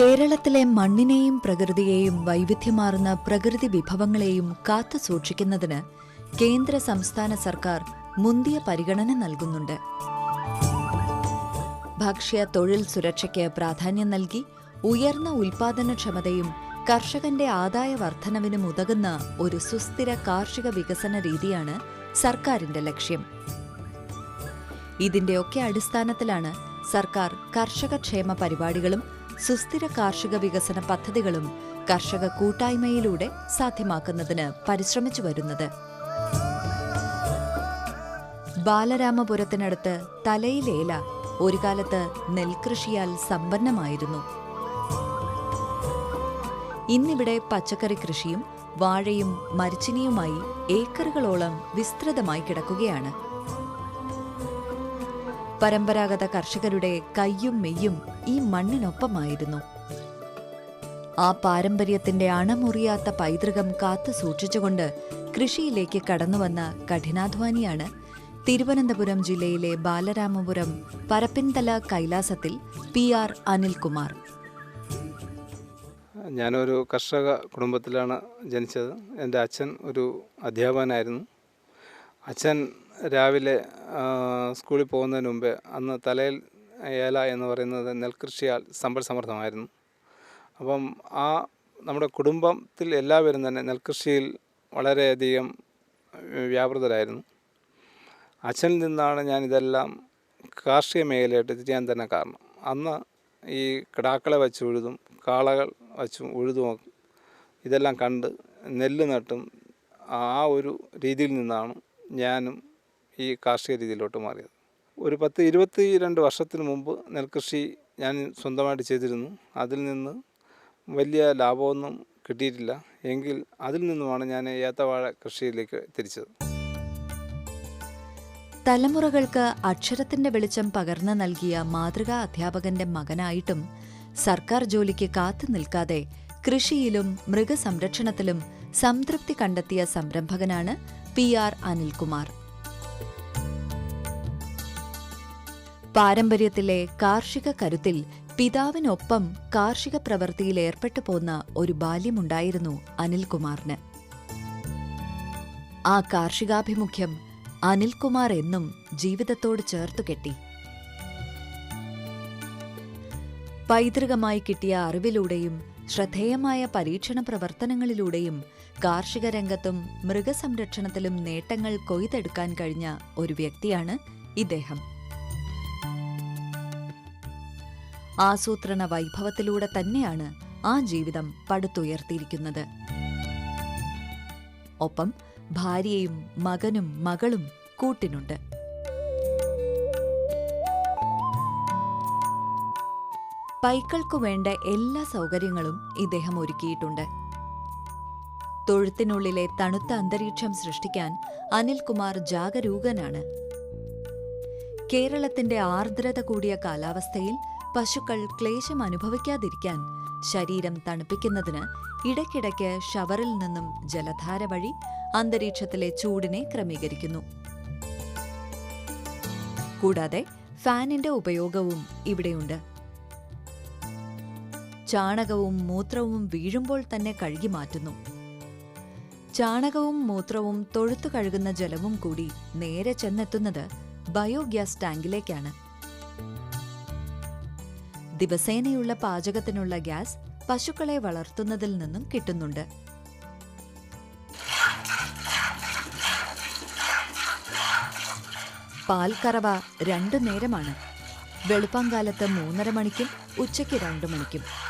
കേരളത്തിലെ മണ്ണിനെയും പ്രകൃതിയെയും വൈവിധ്യമാർന്ന പ്രകൃതി വിഭവങ്ങളെയും കാത്തു സൂക്ഷിക്കുന്നതിന് കേന്ദ്ര സംസ്ഥാന സർക്കാർ മുന്തിയ പരിഗണന നൽകുന്നുണ്ട്. ഭക്ഷ്യ തൊഴിൽ സുരക്ഷയ്ക്ക് പ്രാധാന്യം നൽകി ഉയർന്ന ഉൽപാദനക്ഷമതയും കർഷകന്റെ ആദായ വർധനവിനും ഉതകുന്ന ഒരു സുസ്ഥിര കാർഷിക വികസന രീതിയാണ് സർക്കാരിന്റെ ലക്ഷ്യം. ഇതിന്റെയൊക്കെ അടിസ്ഥാനത്തിലാണ് സർക്കാർ കർഷകക്ഷേമ പരിപാടികളും സുസ്ഥിര കാർഷിക വികസന പദ്ധതികളും കർഷക കൂട്ടായ്മയിലൂടെ സാധ്യമാക്കുന്നതിന് പരിശ്രമിച്ചു വരുന്നത്. ബാലരാമപുരത്തിനടുത്ത് തലയിലേല ഒരു കാലത്ത് നെൽകൃഷിയാൽ സമ്പന്നമായിരുന്നു. ഇന്നിവിടെ പച്ചക്കറി കൃഷിയും വാഴയും മരിച്ചിനിയുമായി ഏക്കറുകളോളം വിസ്തൃതമായി കിടക്കുകയാണ്. പരമ്പരാഗത കർഷകരുടെ കയ്യും മെയ്യും ഈ മണ്ണിനൊപ്പമായിരുന്നു. ആ പാരമ്പര്യത്തിന്റെ അണമുറിയാത്ത പൈതൃകം കാത്തു സൂക്ഷിച്ചുകൊണ്ട് കൃഷിയിലേക്ക് കടന്നുവന്ന കഠിനാധ്വാനിയാണ് തിരുവനന്തപുരം ജില്ലയിലെ ബാലരാമപുരം പരപ്പിൻതല കൈലാസത്തിൽ പി ആർ അനിൽകുമാർ. ഞാനൊരു കർഷക കുടുംബത്തിലാണ് ജനിച്ചത്. എന്റെ അച്ഛൻ ഒരു അധ്യാപകനായിരുന്നു. അച്ഛൻ രാവിലെ സ്കൂളിൽ പോകുന്നതിന് മുമ്പേ അന്ന് തലയിൽ ഏല എന്ന് പറയുന്നത് നെൽകൃഷിയാൽ സമ്പൽ സമൃദ്ധമായിരുന്നു. അപ്പം ആ നമ്മുടെ കുടുംബത്തിൽ എല്ലാവരും തന്നെ നെൽകൃഷിയിൽ വളരെയധികം വ്യാപൃതരായിരുന്നു. അച്ഛനിൽ നിന്നാണ് ഞാൻ ഇതെല്ലാം കാർഷിക മേഖലയായിട്ട് തിരിയാൻ തന്നെ കാരണം. അന്ന് ഈ കിടാക്കളെ വച്ച് ഉഴുതും കാളകൾ വച്ചും ഉഴുതും ഇതെല്ലാം കണ്ട് നെല്ല് നട്ടും ആ ഒരു രീതിയിൽ നിന്നാണ് ഞാനും ഈ കാർഷിക രീതിയിലോട്ട് മാറിയത്. ഒരു പത്ത് ഇരുപത്തി രണ്ട് വർഷത്തിന് മുമ്പ് നെൽകൃഷി ഞാൻ സ്വന്തമായിട്ട് ചെയ്തിരുന്നു. അതിൽ നിന്ന് വലിയ ലാഭമൊന്നും കിട്ടിയിട്ടില്ല. എങ്കിൽ അതിൽ നിന്നുമാണ് ഞാൻ ഏത്തവാഴ കൃഷിയിലേക്ക് തിരിച്ചത്. തലമുറകൾക്ക് അക്ഷരത്തിന്റെ വെളിച്ചം പകർന്നു നൽകിയ മാതൃകാ അധ്യാപകന്റെ മകനായിട്ടും സർക്കാർ ജോലിക്ക് കാത്തു നിൽക്കാതെ കൃഷിയിലും മൃഗസംരക്ഷണത്തിലും സംതൃപ്തി കണ്ടെത്തിയ സംരംഭകനാണ് പി ആർ അനിൽകുമാർ. പാരമ്പര്യത്തിലെ കാർഷിക കരുത്തിൽ പിതാവിനൊപ്പം കാർഷിക പ്രവൃത്തിയിൽ ഏർപ്പെട്ടു പോന്ന ഒരു ബാല്യമുണ്ടായിരുന്നു അനിൽകുമാറിന്. ആ കാർഷികാഭിമുഖ്യം അനിൽകുമാർ എന്നും ജീവിതത്തോട് ചേർത്തു കെട്ടി. പൈതൃകമായി കിട്ടിയ അറിവിലൂടെയും ശ്രദ്ധേയമായ പരീക്ഷണ പ്രവർത്തനങ്ങളിലൂടെയും കാർഷിക രംഗത്തും മൃഗസംരക്ഷണത്തിലും നേട്ടങ്ങൾ കൊയ്തെടുക്കാൻ കഴിഞ്ഞ ഒരു വ്യക്തിയാണ് ഇദ്ദേഹം. ആസൂത്രണ വൈഭവത്തിലൂടെ തന്നെയാണ് ആ ജീവിതം പടുത്തുയർത്തിയിരിക്കുന്നത്. ഒപ്പം ഭാര്യയും മകനും മകളും കൂട്ടിനുണ്ട്. പൈക്കൾക്കു വേണ്ട എല്ലാ സൗകര്യങ്ങളും ഇദ്ദേഹം ഒരുക്കിയിട്ടുണ്ട്. തൊഴുത്തിനുള്ളിലെ തണുത്ത അന്തരീക്ഷം സൃഷ്ടിക്കാൻ അനിൽകുമാർ ജാഗരൂകനാണ്. കേരളത്തിന്റെ ആർദ്രത കൂടിയ കാലാവസ്ഥയിൽ പശുക്കൾ ക്ലേശം അനുഭവിക്കാതിരിക്കാൻ ശരീരം തണുപ്പിക്കുന്നതിന് ഇടയ്ക്കിടയ്ക്ക് ഷവറിൽ നിന്നും ജലധാര വഴി അന്തരീക്ഷത്തിലെ ചൂടിനെ ക്രമീകരിക്കുന്നു. കൂടാതെ ഫാനിന്റെ ഉപയോഗവും ഇവിടെയുണ്ട്. ചാണകവും മൂത്രവും വീഴുമ്പോൾ തന്നെ കഴുകി മാറ്റുന്നു. ചാണകവും മൂത്രവും തൊഴുത്തു കഴുകുന്ന ജലവും കൂടി നേരെ ചെന്നെത്തുന്നത് ബയോഗ്യാസ് ടാങ്കിലേക്കാണ്. ദിവസേനയുള്ള പാചകത്തിനുള്ള ഗ്യാസ് പശുക്കളെ വളർത്തുന്നതിൽ നിന്നും കിട്ടുന്നുണ്ട്. പാൽക്കറവ രണ്ടു നേരമാണ്. വെളുപ്പം കാലത്ത് മൂന്നര മണിക്കും ഉച്ചയ്ക്ക് രണ്ടു മണിക്കും.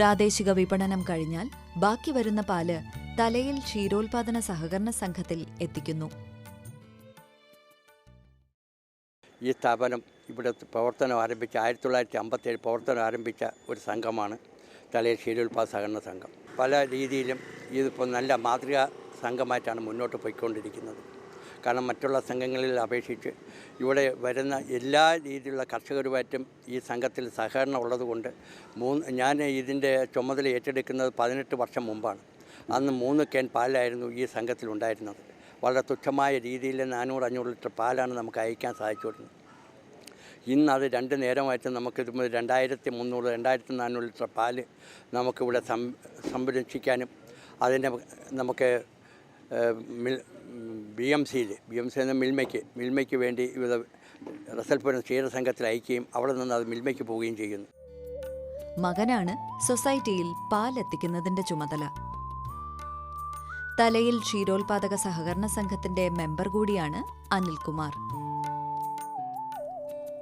പ്രാദേശിക വിപണനം കഴിഞ്ഞാൽ ബാക്കി വരുന്ന പാൽ തലയിൽ ക്ഷീരോത്പാദന സഹകരണ സംഘത്തിൽ എത്തിക്കുന്നു. ഈ സ്ഥാപനം ഇവിടെ പ്രവർത്തനം ആരംഭിച്ച ആയിരത്തി തൊള്ളായിരത്തി അമ്പത്തേഴ് പ്രവർത്തനം ആരംഭിച്ച ഒരു സംഘമാണ് തലയിൽ ക്ഷീരോത്പാദ സഹകരണ സംഘം. പല രീതിയിലും ഇതിപ്പോൾ നല്ല മാതൃകാ സംഘമായിട്ടാണ് മുന്നോട്ട് പോയിക്കൊണ്ടിരിക്കുന്നത്. കാരണം മറ്റുള്ള സംഘങ്ങളിൽ അപേക്ഷിച്ച് ഇവിടെ വരുന്ന എല്ലാ രീതിയിലുള്ള കർഷകരുമായിട്ടും ഈ സംഘത്തിൽ സഹകരണം ഉള്ളതുകൊണ്ട് മൂന്ന് ഞാൻ ഇതിന്റെ ചുമതല ഏറ്റെടുക്കുന്നത് പതിനെട്ട് വർഷം മുമ്പാണ്. അന്ന് മൂന്ന് കേൻ പാലായിരുന്നു ഈ സംഘത്തിൽ ഉണ്ടായിരുന്നത്. വളരെ തുച്ഛമായ രീതിയിൽ നാനൂറ് അഞ്ഞൂറ് ലിറ്റർ പാലാണ് നമുക്ക് അയക്കാൻ സാധിച്ചുകൊണ്ടിരുന്നത് ഇന്ന് അത് രണ്ട് നേരമായിട്ട് നമുക്ക് ഇത് രണ്ടായിരത്തി മുന്നൂറ് രണ്ടായിരത്തി നാനൂറ് ലിറ്റർ പാൽ നമുക്കിവിടെ സം സംരക്ഷിക്കാനും അതിന്റെ നമുക്ക് മിൽ ബി എം സിയിൽ ബി എം സി എന്ന മിൽമയ്ക്ക് മിൽമയ്ക്ക് വേണ്ടി ഇവിടെ റസൽപുരം ക്ഷീരസംഘത്തിൽ അയക്കുകയും അവിടെ നിന്ന് അത് മിൽമയ്ക്ക് പോവുകയും ചെയ്യുന്നു. മകനാണ് സൊസൈറ്റിയിൽ പാൽ പാലെത്തിക്കുന്നതിന്റെ ചുമതല. തലയിൽ ക്ഷീരോത്പാദക സഹകരണ സംഘത്തിന്റെ മെമ്പർ കൂടിയാണ് അനിൽകുമാർ.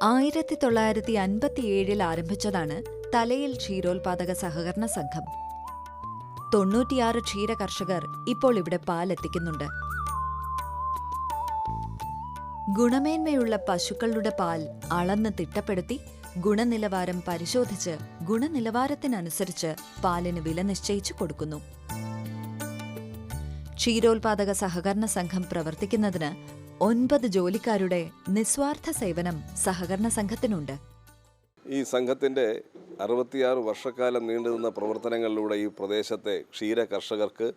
ആയിരത്തി തൊള്ളായിരത്തി അൻപത്തിയേഴിൽ ആരംഭിച്ചതാണ് തലയിൽ ക്ഷീരോത്പാദക സഹകരണ സംഘം. തൊണ്ണൂറ്റിയാറ് ക്ഷീര കർഷകർ ഇപ്പോൾ ഇവിടെ പാലെത്തിക്കുന്നുണ്ട്. ഗുണമേന്മയുള്ള പശുക്കളുടെ പാൽ അളന്ന് തിട്ടപ്പെടുത്തി ഗുണനിലവാരം പരിശോധിച്ച് ഗുണനിലവാരത്തിനനുസരിച്ച് പാലിന് വില നിശ്ചയിച്ചു കൊടുക്കുന്നു. ക്ഷീരോത്പാദക സഹകരണ സംഘം പ്രവർത്തിക്കുന്നതിന് ഒൻപത് ജോലിക്കാരുടെ നിസ്വാർത്ഥ സേവനം സഹകരണ സംഘത്തിനുണ്ട്. ഈ സംഘത്തിന്റെ അറുപത്തിയാറ് വർഷക്കാലം നീണ്ടുനിന്ന പ്രവർത്തനങ്ങളിലൂടെ ഈ പ്രദേശത്തെ ക്ഷീര കർഷകർക്ക്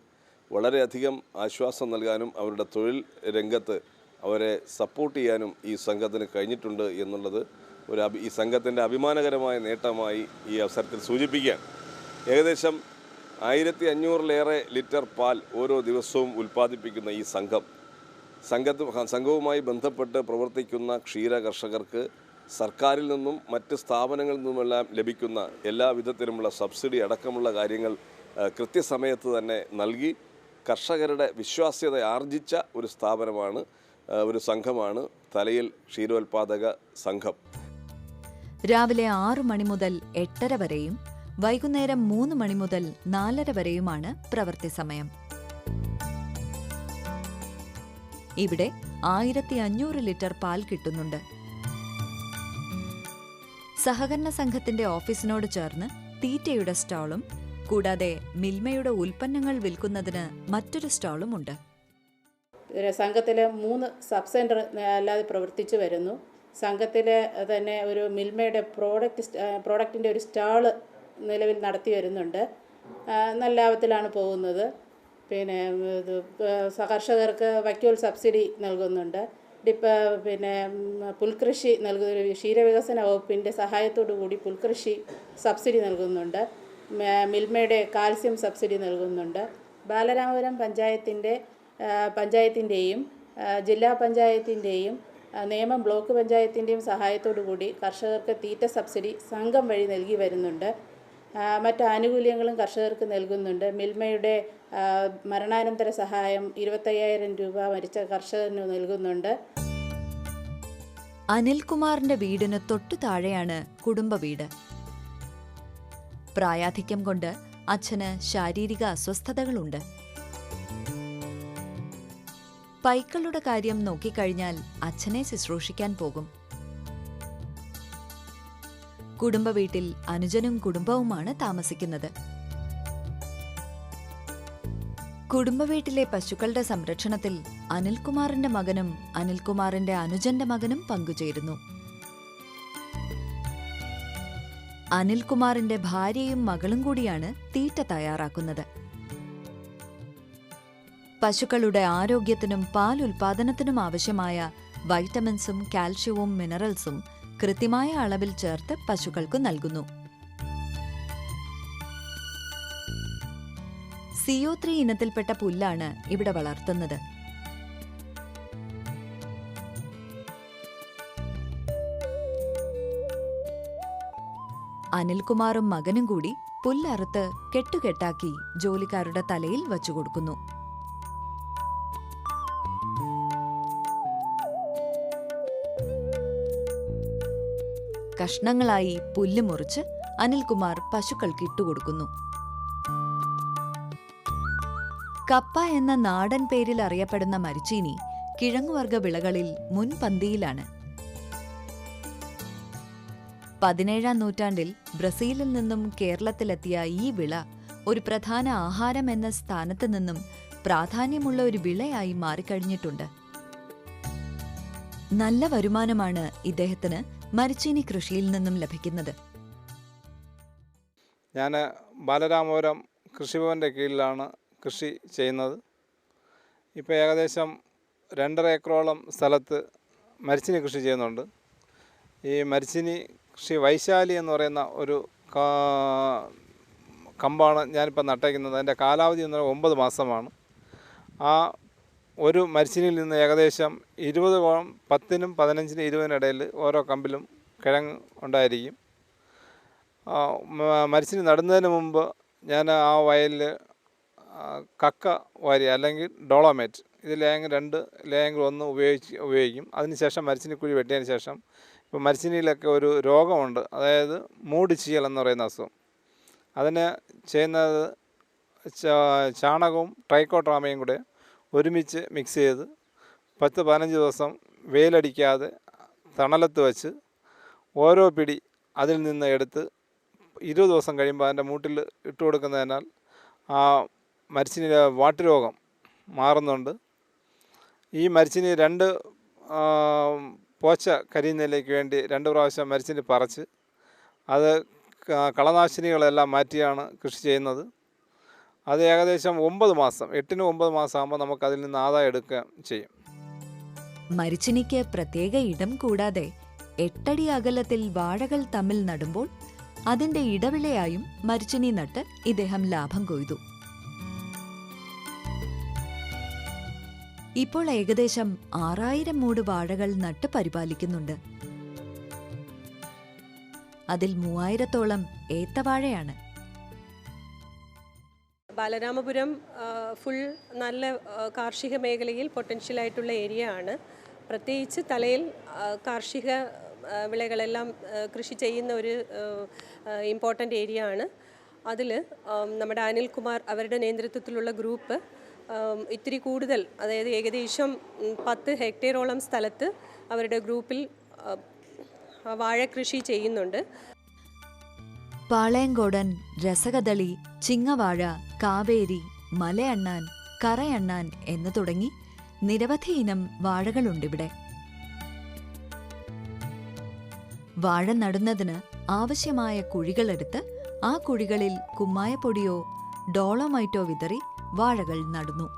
വളരെയധികം ആശ്വാസം നൽകാനും അവരുടെ തൊഴിൽ രംഗത്ത് അവരെ സപ്പോർട്ട് ചെയ്യാനും ഈ സംഘത്തിന് കഴിഞ്ഞിട്ടുണ്ട് എന്നുള്ളത് ഒരു ഈ സംഘത്തിന്റെ അഭിമാനകരമായ നേട്ടമായി ഈ അവസരത്തിൽ സൂചിപ്പിക്കാൻ ഏകദേശം ആയിരത്തി അഞ്ഞൂറിലേറെ ലിറ്റർ പാൽ ഓരോ ദിവസവും ഉൽപ്പാദിപ്പിക്കുന്ന ഈ സംഘം. സംഘത്ത് സംഘവുമായി ബന്ധപ്പെട്ട് പ്രവർത്തിക്കുന്ന ക്ഷീര കർഷകർക്ക് സർക്കാരിൽ നിന്നും മറ്റ് സ്ഥാപനങ്ങളിൽ നിന്നുമെല്ലാം ലഭിക്കുന്ന എല്ലാ വിധത്തിലുമുള്ള സബ്സിഡി അടക്കമുള്ള കാര്യങ്ങൾ കൃത്യസമയത്ത് തന്നെ നൽകി കർഷകരുടെ വിശ്വാസ്യത ആർജിച്ച ഒരു സ്ഥാപനമാണ് ഒരു സംഘമാണ് തലയിൽ ക്ഷീരോത്പാദക സംഘം. രാവിലെ ആറ് മണി മുതൽ എട്ടര വരെയും വൈകുന്നേരം മൂന്ന് മണി മുതൽ നാലര വരെയുമാണ് പ്രവൃത്തി സമയം. ഇവിടെ ആയിരത്തി അഞ്ഞൂറ് ലിറ്റർ പാൽ കിട്ടുന്നുണ്ട്. സഹകരണ സംഘത്തിന്റെ ഓഫീസിനോട് ചേർന്ന് തീറ്റയുടെ സ്റ്റാളും കൂടാതെ മിൽമയുടെ ഉൽപ്പന്നങ്ങൾ വിൽക്കുന്നതിന് മറ്റൊരു സ്റ്റാളും ഉണ്ട് സംഘത്തിൽ മൂന്ന് സബ് സെന്റർ അല്ലാതെ പ്രവർത്തിച്ചു വരുന്നു. സംഘത്തിൽ തന്നെ ഒരു മിൽമയുടെ പ്രോഡക്റ്റ് പ്രോഡക്റ്റിന്റെ ഒരു സ്റ്റാൾ നിലവിൽ നടത്തി വരുന്നുണ്ട്. നല്ല ലാഭത്തിലാണ് പോകുന്നത്. പിന്നെ ഇത് കർഷകർക്ക് വൈക്കോൽ സബ്സിഡി നൽകുന്നുണ്ട്. ഡിപ്പ പിന്നെ പുൽകൃഷി നൽകുന്ന ക്ഷീരവികസന വകുപ്പിന്റെ സഹായത്തോടു കൂടി പുൽകൃഷി സബ്സിഡി നൽകുന്നുണ്ട്. മിൽമയുടെ കാൽസ്യം സബ്സിഡി നൽകുന്നുണ്ട്. ബാലരാമപുരം പഞ്ചായത്തിന്റെ പഞ്ചായത്തിന്റെയും ജില്ലാ പഞ്ചായത്തിന്റെയും നേമം ബ്ലോക്ക് പഞ്ചായത്തിന്റെയും സഹായത്തോടു കൂടി കർഷകർക്ക് തീറ്റ സബ്സിഡി സംഘം വഴി നൽകി വരുന്നുണ്ട്. മറ്റ് ആനുകൂല്യങ്ങളും കർഷകർക്ക് നൽകുന്നുണ്ട്. മിൽമയുടെ മരണാനന്തര സഹായം ഇരുപത്തയ്യായിരം രൂപ മരിച്ച കർഷകന് നൽകുന്നുണ്ട്. അനിൽകുമാറിന്റെ വീടിന് തൊട്ടു താഴെയാണ് കുടുംബ വീട്. പ്രായാധിക്യം കൊണ്ട് അച്ഛന് ശാരീരിക അസ്വസ്ഥതകളുണ്ട്. പൈക്കളുടെ കാര്യം നോക്കിക്കഴിഞ്ഞാൽ അച്ഛനെ ശുശ്രൂഷിക്കാൻ പോകും. കുടുംബ വീട്ടിൽ അനുജനും കുടുംബവുമാണ് താമസിക്കുന്നത്. കുടുംബ വീട്ടിലെ പശുക്കളുടെ സംരക്ഷണത്തിൽ അനിൽകുമാറിന്റെ മകനും അനിൽകുമാറിന്റെ അനുജന്റെ മകനും പങ്കുചേരുന്നു. അനിൽകുമാറിന്റെ ഭാര്യയും മകളും കൂടിയാണ് തീറ്റ തയ്യാറാക്കുന്നത്. പശുക്കളുടെ ആരോഗ്യത്തിനും പാൽ ഉൽപാദനത്തിനും ആവശ്യമായ വൈറ്റമിൻസും കാൽഷ്യവും മിനറൽസും കൃത്യമായ അളവിൽ ചേർത്ത് പശുക്കൾക്ക് നൽകുന്നു. സിഒ ത്രീ ഇനത്തിൽപ്പെട്ട പുല്ലാണ് ഇവിടെ വളർത്തുന്നത്. അനിൽകുമാറും മകനും കൂടി പുല്ലറുത്ത് കെട്ടുകെട്ടാക്കി ജോലിക്കാരുടെ തലയിൽ വച്ചുകൊടുക്കുന്നു. കഷ്ണങ്ങളായി പുല്ല് മുറിച്ച് അനിൽകുമാർ പശുക്കൾക്ക് ഇട്ടുകൊടുക്കുന്നു കപ്പ എന്ന നാടൻ പേരിൽ അറിയപ്പെടുന്ന മരിച്ചീനി കിഴങ്ങുവർഗ വിളകളിൽ മുൻപന്തിയിലാണ് പതിനേഴാം നൂറ്റാണ്ടിൽ ബ്രസീലിൽ നിന്നും കേരളത്തിലെത്തിയ ഈ വിള ഒരു പ്രധാന ആഹാരം എന്ന സ്ഥാനത്ത് നിന്നും പ്രാധാന്യമുള്ള ഒരു വിളയായി മാറിക്കഴിഞ്ഞിട്ടുണ്ട്. നല്ല വരുമാനമാണ് ഇദ്ദേഹത്തിന് മരിച്ചീനി കൃഷിയിൽ നിന്നും ലഭിക്കുന്നത്. ഞാൻ ബാലരാമപുരം കൃഷിഭവന്റെ കീഴിലാണ് കൃഷി ചെയ്യുന്നത്. ഇപ്പോൾ ഏകദേശം രണ്ടര ഏക്കറോളം സ്ഥലത്ത് മരിച്ചിനി കൃഷി ചെയ്യുന്നുണ്ട്. ഈ മരിച്ചിനി കൃഷി വൈശാലി എന്ന് പറയുന്ന ഒരു കമ്പാണ് ഞാനിപ്പോൾ നട്ടേക്കുന്നത്. അതിന്റെ കാലാവധി എന്ന് പറയുന്നത് ഒമ്പത് മാസമാണ്. ആ ഒരു മരിച്ചിനിൽ നിന്ന് ഏകദേശം ഇരുപത് കോളം പത്തിനും പതിനഞ്ചിനും ഇരുപതിനും ഇടയിൽ ഓരോ കമ്പിലും കിഴങ്ങ് ഉണ്ടായിരിക്കും. മരിച്ചിന് നടുന്നതിന് മുമ്പ് ഞാൻ ആ വയലിൽ കക്ക വാരി അല്ലെങ്കിൽ ഡോളോമേറ്റ് ഇത് ലേയങ്ങൾ രണ്ട് ലേയങ്ങൾ ഒന്ന് ഉപയോഗിച്ച് ഉപയോഗിക്കും. അതിനുശേഷം മരിച്ചിനി കുഴി വെട്ടിയതിന് ശേഷം ഇപ്പോൾ മരിച്ചിനിയിലൊക്കെ ഒരു രോഗമുണ്ട്. അതായത് മൂടി ചീയൽ എന്ന് പറയുന്ന അസുഖം. അതിന് ചെയ്യുന്നത് ചാണകവും ട്രൈക്കോട്രാമയും കൂടെ ഒരുമിച്ച് മിക്സ് ചെയ്ത് പത്ത് പതിനഞ്ച് ദിവസം വെയിലടിക്കാതെ തണലത്ത് വെച്ച് ഓരോ പിടി അതിൽ നിന്ന് എടുത്ത് ഇരുപത് ദിവസം കഴിയുമ്പോൾ അതിന്റെ മൂട്ടിൽ ഇട്ട് കൊടുക്കുന്നതിനാൽ ആ മരിച്ചിനിയുടെ വാട്ടുരോഗം മാറുന്നുണ്ട്. ഈ മരിച്ചിനി രണ്ട് പോച്ച കരിയുന്നതിലേക്ക് വേണ്ടി രണ്ട് പ്രാവശ്യം മരിച്ചിനി പറിച്ച് അത് കളനാശിനികളെല്ലാം മാറ്റിയാണ് കൃഷി ചെയ്യുന്നത്. അത് ഏകദേശം ഒമ്പത് മാസം എട്ടിന് ഒമ്പത് മാസം ആകുമ്പോൾ നമുക്ക് അതിൽ നിന്ന് ആദായം എടുക്കുക ചെയ്യും. മരിച്ചിനിക്ക് പ്രത്യേക ഇടം കൂടാതെ എട്ടടി അകലത്തിൽ വാഴകൾ തമ്മിൽ നടുമ്പോൾ അതിന്റെ ഇടവിളയായും മരിച്ചിനി നട്ട് ഇദ്ദേഹം ലാഭം കൊയ്തു. ഇപ്പോൾ ഏകദേശം ആറായിരം മൂട് വാഴകൾ നട്ട് പരിപാലിക്കുന്നുണ്ട്. അതിൽ മൂവായിരത്തോളം ഏത്തവാഴയാണ്. ബാലരാമപുരം ഫുൾ നല്ല കാർഷിക മേഖലയിൽ പൊട്ടൻഷ്യലായിട്ടുള്ള ഏരിയ ആണ്. പ്രത്യേകിച്ച് തലയിൽ കാർഷിക വിളകളെല്ലാം കൃഷി ചെയ്യുന്ന ഒരു ഇമ്പോർട്ടന്റ് ഏരിയ ആണ്. അതിൽ നമ്മുടെ അനിൽകുമാർ അവരുടെ നേതൃത്വത്തിലുള്ള ഗ്രൂപ്പ് ഇത്തിരി കൂടുതൽ അതായത് ഏകദേശം പത്ത് ഹെക്ടേറോളം സ്ഥലത്ത് അവരുടെ ഗ്രൂപ്പിൽ വാഴ കൃഷി ചെയ്യുന്നുണ്ട്. പാളയങ്കോടൻ രസകദളി ചിങ്ങവാഴ കാവേരി മലയണ്ണാൻ കറയണ്ണാൻ എന്ന് തുടങ്ങി നിരവധി ഇനം വാഴകളുണ്ടിവിടെ. വാഴ നടുന്നതിന് ആവശ്യമായ കുഴികളെടുത്ത് ആ കുഴികളിൽ കുമ്മായപ്പൊടിയോ ഡോളോമൈറ്റോ വിതറി വാഴകൾ നടന്നു.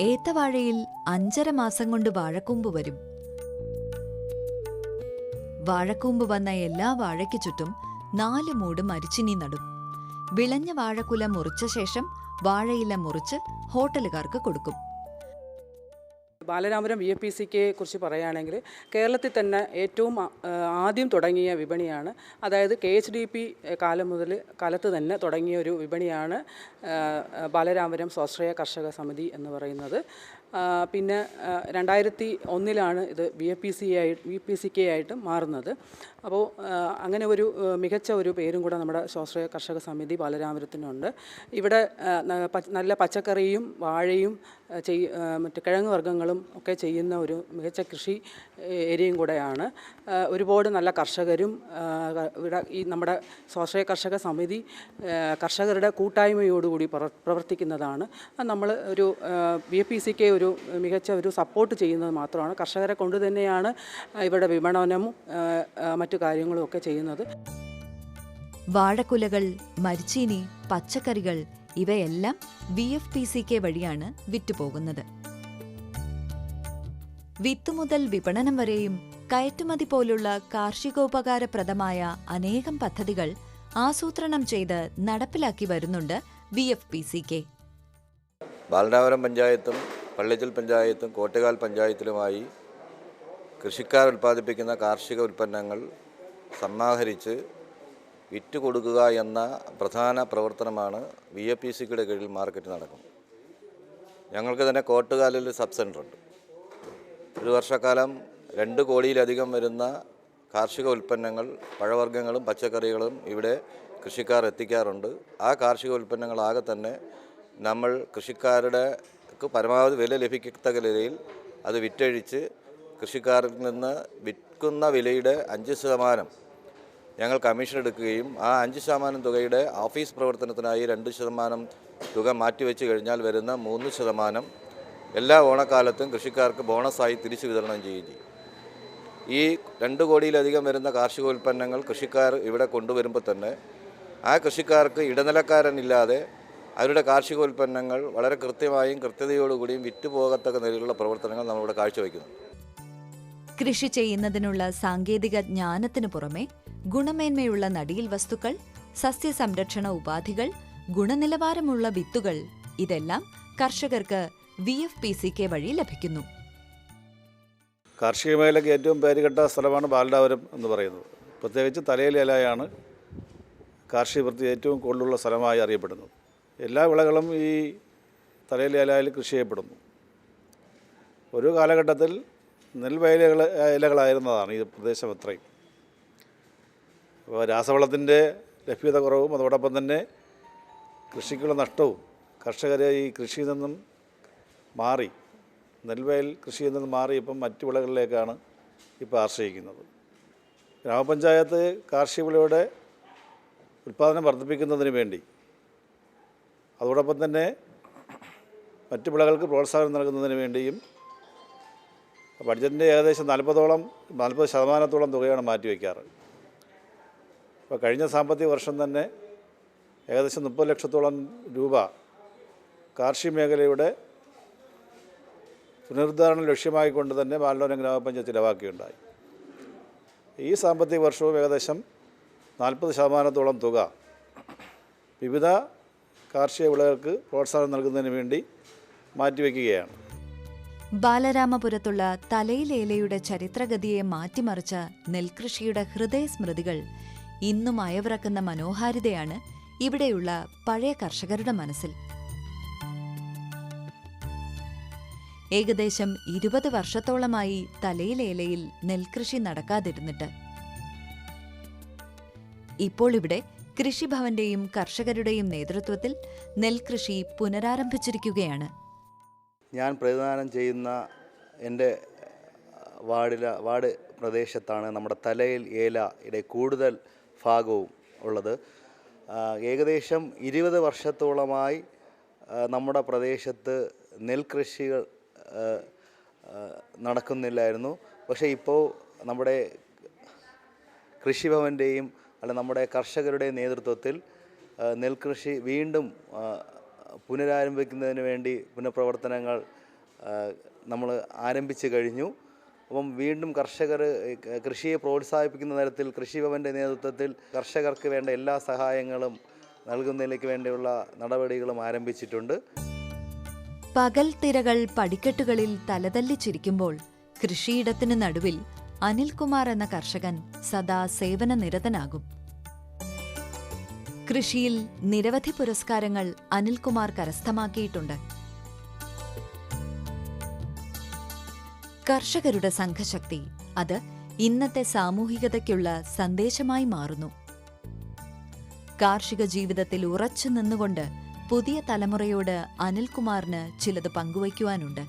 ഏത്തവാഴയിൽ അഞ്ചര മാസം കൊണ്ട് വാഴക്കൊമ്പ് വരും. വാഴക്കൂമ്പ് വന്ന എല്ലാ വാഴയ്ക്ക് ചുറ്റും നാല് മൂട് മരിച്ചിനി നടും. വിളഞ്ഞ വാഴക്കുല മുറിച്ച ശേഷം വാഴയില മുറിച്ച് ഹോട്ടലുകാർക്ക് കൊടുക്കും. ബാലരാമപുരം വി എ പി സിക്ക് കുറിച്ച് പറയുകയാണെങ്കിൽ കേരളത്തിൽ തന്നെ ഏറ്റവും ആദ്യം തുടങ്ങിയ വിപണിയാണ് അതായത് കെ എച്ച് ഡി പി കാലം മുതൽ കാലത്ത് തന്നെ തുടങ്ങിയ ഒരു വിപണിയാണ് ബാലരാമപുരം സ്വാശ്രയ കർഷക സമിതി എന്ന് പറയുന്നത്. പിന്നെ രണ്ടായിരത്തി ഒന്നിലാണ് ഇത് വി എ പി സി ആയി വി പി സി കെ ആയിട്ട് മാറുന്നത്. അപ്പോൾ അങ്ങനെ ഒരു മികച്ച ഒരു പേരും കൂടെ നമ്മുടെ സ്വാശ്രയ കർഷക സമിതി ബാലരാമപുരത്തിനുണ്ട് ഇവിടെ നല്ല പച്ചക്കറിയും വാഴയും ചെയ് മറ്റ് കിഴങ്ങ് വർഗങ്ങളും ഒക്കെ ചെയ്യുന്ന ഒരു മികച്ച കൃഷി ഏരിയയും കൂടെയാണ്. ഒരുപാട് നല്ല കർഷകരും ഇവിടെ ഈ നമ്മുടെ സ്വാശ്രയ കർഷക സമിതി കർഷകരുടെ കൂട്ടായ്മയോടുകൂടി പ്രവർത്തിക്കുന്നതാണ്. നമ്മൾ ഒരു ബി എ പി സിക്ക് ഒരു മികച്ച ഒരു സപ്പോർട്ട് ചെയ്യുന്നത് മാത്രമാണ്. കർഷകരെ കൊണ്ട് തന്നെയാണ് ഇവിടെ ഇവരുടെ വിപണനവും ആ, ആ, മറ്റു കാര്യങ്ങളും ഒക്കെ ചെയ്യുന്നത്. വാഴക്കുലകൾ മരിച്ചീനി പച്ചക്കറികൾ ഇവയെല്ലാം V F P C K വഴിയാണ് വിറ്റുപോകുന്നത്. വിത്ത് മുതൽ വിപണനം വരെയും കയറ്റുമതി പോലുള്ള കാർഷികോപകാരപ്രദമായ അനേകം പദ്ധതികൾ ആസൂത്രണം ചെയ്ത് നടപ്പിലാക്കി വരുന്നുണ്ട് V F P C K. Balanapuram പഞ്ചായത്തും പള്ളിച്ചൽ പഞ്ചായത്തും കോട്ടകാൽ പഞ്ചായത്തിലുമായി കൃഷിക്കാർ ഉൽപ്പാദിപ്പിക്കുന്ന കാർഷിക ഉൽപ്പന്നങ്ങൾ സമാഹരിച്ച് വിറ്റുകൊടുക്കുക എന്ന പ്രധാന പ്രവർത്തനമാണ് വി എ പി സിയുടെ കീഴിൽ മാർക്കറ്റ് നടക്കുന്നത് ഞങ്ങൾക്ക് തന്നെ കോട്ടുകാലിൽ സബ് സെന്റർ ഉണ്ട്. ഒരു വർഷക്കാലം രണ്ട് കോടിയിലധികം വരുന്ന കാർഷിക ഉൽപ്പന്നങ്ങൾ പഴവർഗങ്ങളും പച്ചക്കറികളും ഇവിടെ കൃഷിക്കാർ എത്തിക്കാറുണ്ട്. ആ കാർഷിക ഉൽപ്പന്നങ്ങളാകെ തന്നെ നമ്മൾ കൃഷിക്കാരുടെ ക്ക് പരമാവധി വില ലഭിക്കത്തക്ക നിലയിൽ അത് വിറ്റഴിച്ച് കൃഷിക്കാരിൽ നിന്ന് വിൽക്കുന്ന വിലയുടെ അഞ്ച് ശതമാനം ഞങ്ങൾ കമ്മീഷൻ എടുക്കുകയും ആ അഞ്ച് ശതമാനം തുകയുടെ ഓഫീസ് പ്രവർത്തനത്തിനായി രണ്ട് ശതമാനം തുക മാറ്റിവെച്ച് കഴിഞ്ഞാൽ വരുന്ന മൂന്ന് ശതമാനം എല്ലാ ഓണക്കാലത്തും കൃഷിക്കാർക്ക് ബോണസായി തിരിച്ചു വിതരണം ചെയ്യുകയും ചെയ്യും. ഈ രണ്ട് കോടിയിലധികം വരുന്ന കാർഷികോൽപ്പന്നങ്ങൾ കൃഷിക്കാർ ഇവിടെ കൊണ്ടുവരുമ്പോൾ തന്നെ ആ കൃഷിക്കാർക്ക് ഇടനിലക്കാരനില്ലാതെ അവരുടെ കാർഷികോൽപ്പന്നങ്ങൾ വളരെ കൃത്യമായും കൃത്യതയോടുകൂടിയും വിറ്റുപോകത്തക്ക നിലയിലുള്ള പ്രവർത്തനങ്ങൾ നമ്മളിവിടെ കാഴ്ചവെക്കുന്നു. കൃഷി ചെയ്യുന്നതിനുള്ള സാങ്കേതിക ജ്ഞാനത്തിനു പുറമെ ഗുണമേന്മയുള്ള നടിയിൽ വസ്തുക്കൾ സസ്യ സംരക്ഷണ ഉപാധികൾ ഗുണനിലവാരമുള്ള വിത്തുകൾ ഇതെല്ലാം കർഷകർക്ക് V F P C K വഴി ലഭിക്കുന്നു. കാർഷിക മേഖലയ്ക്ക് ഏറ്റവും പേരുകെട്ട സ്ഥലമാണ് ബാലഡാപുരം എന്ന് പറയുന്നത്. പ്രത്യേകിച്ച് തലയിലേലായാണ് കാർഷിക വൃത്തി ഏറ്റവും കൂടുതലുള്ള സ്ഥലമായി അറിയപ്പെടുന്നത്. എല്ലാ വിളകളും ഈ തലയിലേലായിൽ കൃഷി ചെയ്യപ്പെടുന്നു. ഒരു കാലഘട്ടത്തിൽ നെൽവയലുകൾ ഇലകളായിരുന്നതാണ് ഈ പ്രദേശം അത്രയും. അപ്പോൾ രാസവളത്തിന്റെ ലഭ്യത കുറവും അതോടൊപ്പം തന്നെ കൃഷിക്കുള്ള നഷ്ടവും കർഷകരെ ഈ കൃഷിയിൽ നിന്നും മാറി നെൽവയൽ കൃഷിയിൽ നിന്നും മാറി ഇപ്പം മറ്റു വിളകളിലേക്കാണ് ഇപ്പോൾ ആശ്രയിക്കുന്നത്. ഗ്രാമപഞ്ചായത്ത് കാർഷിക വിളയുടെ ഉൽപ്പാദനം വർദ്ധിപ്പിക്കുന്നതിന് വേണ്ടി അതോടൊപ്പം തന്നെ മറ്റു വിളകൾക്ക് പ്രോത്സാഹനം നൽകുന്നതിന് വേണ്ടിയും ബഡ്ജറ്റിന്റെ ഏകദേശം നാൽപ്പതോളം നാൽപ്പത് ശതമാനത്തോളം തുകയാണ് മാറ്റിവെക്കാറ് അപ്പോൾ കഴിഞ്ഞ സാമ്പത്തിക വർഷം തന്നെ ഏകദേശം മുപ്പത് ലക്ഷത്തോളം രൂപ കാർഷിക മേഖലയുടെ പുനരുദ്ധാരണം ലക്ഷ്യമാക്കിക്കൊണ്ട് തന്നെ ബാലലോനം ഗ്രാമപഞ്ചായത്ത് ചിലവാക്കിയുണ്ടായി. ഈ സാമ്പത്തിക വർഷവും ഏകദേശം നാൽപ്പത് ശതമാനത്തോളം തുക വിവിധ കാർഷിക വിളകൾക്ക് പ്രോത്സാഹനം നൽകുന്നതിന് വേണ്ടി മാറ്റിവെക്കുകയാണ്. ബാലരാമപുരത്തുള്ള തലയിലേലയുടെ ചരിത്രഗതിയെ മാറ്റിമറിച്ച നെൽകൃഷിയുടെ ഹൃദയസ്മൃതികൾ ഇന്നും അയവിറക്കുന്ന മനോഹാരിതയാണ് ഇവിടെയുള്ള പഴയ കർഷകരുടെ മനസ്സിൽ. ഏകദേശം ഇരുപത് വർഷത്തോളമായി തലയിലേലയിൽ നെൽകൃഷി നടക്കാതിരുന്നിട്ട്. ഇപ്പോൾ ഇവിടെ കൃഷിഭവന്റെയും കർഷകരുടെയും നേതൃത്വത്തിൽ നെൽകൃഷി പുനരാരംഭിച്ചിരിക്കുകയാണ്. ഞാൻ പ്രതിദാനം ചെയ്യുന്ന എന്റെ വാർഡില വാർഡ് പ്രദേശത്താണ് നമ്മുടെ തലയിൽ ഏലയുടെ കൂടുതൽ ഭാഗവും ഉള്ളത്. ഏകദേശം ഇരുപത് വർഷത്തോളമായി നമ്മുടെ പ്രദേശത്ത് നെൽകൃഷികൾ നടക്കുന്നില്ലായിരുന്നു. പക്ഷേ ഇപ്പോൾ നമ്മുടെ കൃഷിഭവന്റെയും അല്ല നമ്മുടെ കർഷകരുടെ നേതൃത്വത്തിൽ നെൽകൃഷി വീണ്ടും പുനരാരംഭിക്കുന്നതിന് വേണ്ടി പുനഃപ്രവർത്തനങ്ങൾ നമ്മൾ ആരംഭിച്ചു കഴിഞ്ഞു. അപ്പം വീണ്ടും കർഷകർ കൃഷിയെ പ്രോത്സാഹിപ്പിക്കുന്ന തരത്തിൽ കൃഷിഭവന്റെ നേതൃത്വത്തിൽ കർഷകർക്ക് വേണ്ട എല്ലാ സഹായങ്ങളും നൽകുന്നതിലേക്ക് വേണ്ടിയുള്ള നടപടികളും ആരംഭിച്ചിട്ടുണ്ട്. പകൽ തിരകൾ പടിക്കെട്ടുകളിൽ തലതല്ലിച്ചിരിക്കുമ്പോൾ കൃഷിയിടത്തിന് നടുവിൽ അനിൽകുമാർ എന്ന കർഷകൻ സദാ സേവന നിരതനാകും കൃഷിയിൽ നിരവധി പുരസ്കാരങ്ങൾ അനിൽകുമാർ കരസ്ഥമാക്കിയിട്ടുണ്ട്. കർഷകരുടെ സംഘശക്തി അത് ഇന്നത്തെ സാമൂഹികതയ്ക്കുള്ള സന്ദേശമായി മാറുന്നു. കാർഷിക ജീവിതത്തിൽ ഉറച്ചു നിന്നുകൊണ്ട് പുതിയ തലമുറയോട് അനിൽകുമാറിന് ചിലത് പങ്കുവയ്ക്കുവാനുണ്ട്.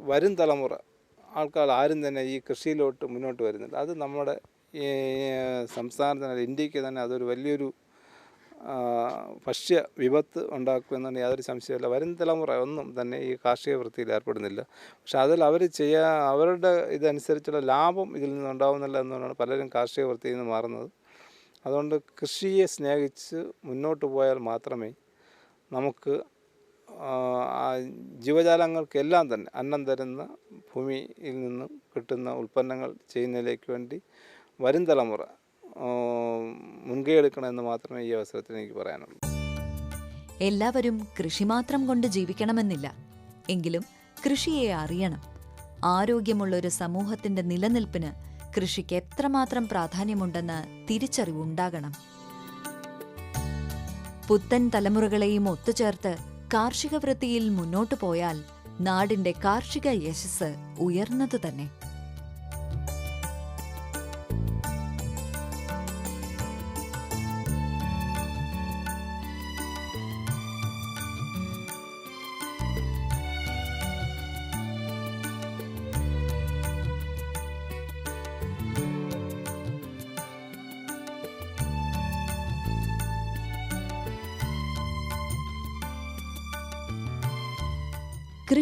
വരും തലമുറ ആൾക്കാർ ആരും തന്നെ ഈ കൃഷിയിലോട്ട് മുന്നോട്ട് വരുന്നില്ല അത് നമ്മുടെ ഈ സംസ്ഥാനത്തിന് ഇന്ത്യയ്ക്ക് തന്നെ അതൊരു വലിയൊരു ഭക്ഷ്യ വിപത്ത് ഉണ്ടാക്കുമെന്നാണ് യാതൊരു സംശയമില്ല വരും തലമുറ ഒന്നും തന്നെ ഈ കാർഷിക വൃത്തിയിൽ ഏർപ്പെടുന്നില്ല. പക്ഷെ അതിൽ അവർ ചെയ്യാ അവരുടെ ഇതനുസരിച്ചുള്ള ലാഭം ഇതിൽ നിന്നുണ്ടാവുന്നില്ല എന്നുകൊണ്ടാണ് പലരും കാർഷിക വൃത്തിയിൽ നിന്ന് മാറുന്നത്. അതുകൊണ്ട് കൃഷിയെ സ്നേഹിച്ച് മുന്നോട്ട് പോയാൽ മാത്രമേ നമുക്ക് ജീവജാലങ്ങൾക്കെല്ലാം തന്നെ അന്നം തരുന്ന ഭൂമിയിൽ നിന്നും കിട്ടുന്ന ഉൽപ്പന്നങ്ങൾ ചെയ്യുന്നതിലേക്ക് വേണ്ടി വരും തലമുറ മുൻകൈ എടുക്കണമെന്ന് മാത്രമേ ഈ അവസരത്തിൽ എനിക്ക് പറയാനുള്ളൂ. എല്ലാവരും കൃഷി മാത്രം കൊണ്ട് ജീവിക്കണമെന്നില്ല. എങ്കിലും കൃഷിയെ അറിയണം. ആരോഗ്യമുള്ള ഒരു സമൂഹത്തിന്റെ നിലനിൽപ്പിന് കൃഷിക്ക് എത്രമാത്രം പ്രാധാന്യമുണ്ടെന്ന് തിരിച്ചറിവുണ്ടാകണം പുത്തൻ തലമുറകളെയും ഒത്തുചേർത്ത് കാർഷിക വൃത്തിയിൽ മുന്നോട്ടു പോയാൽ നാടിന്റെ കാർഷിക യശസ് ഉയർന്നതു തന്നെ.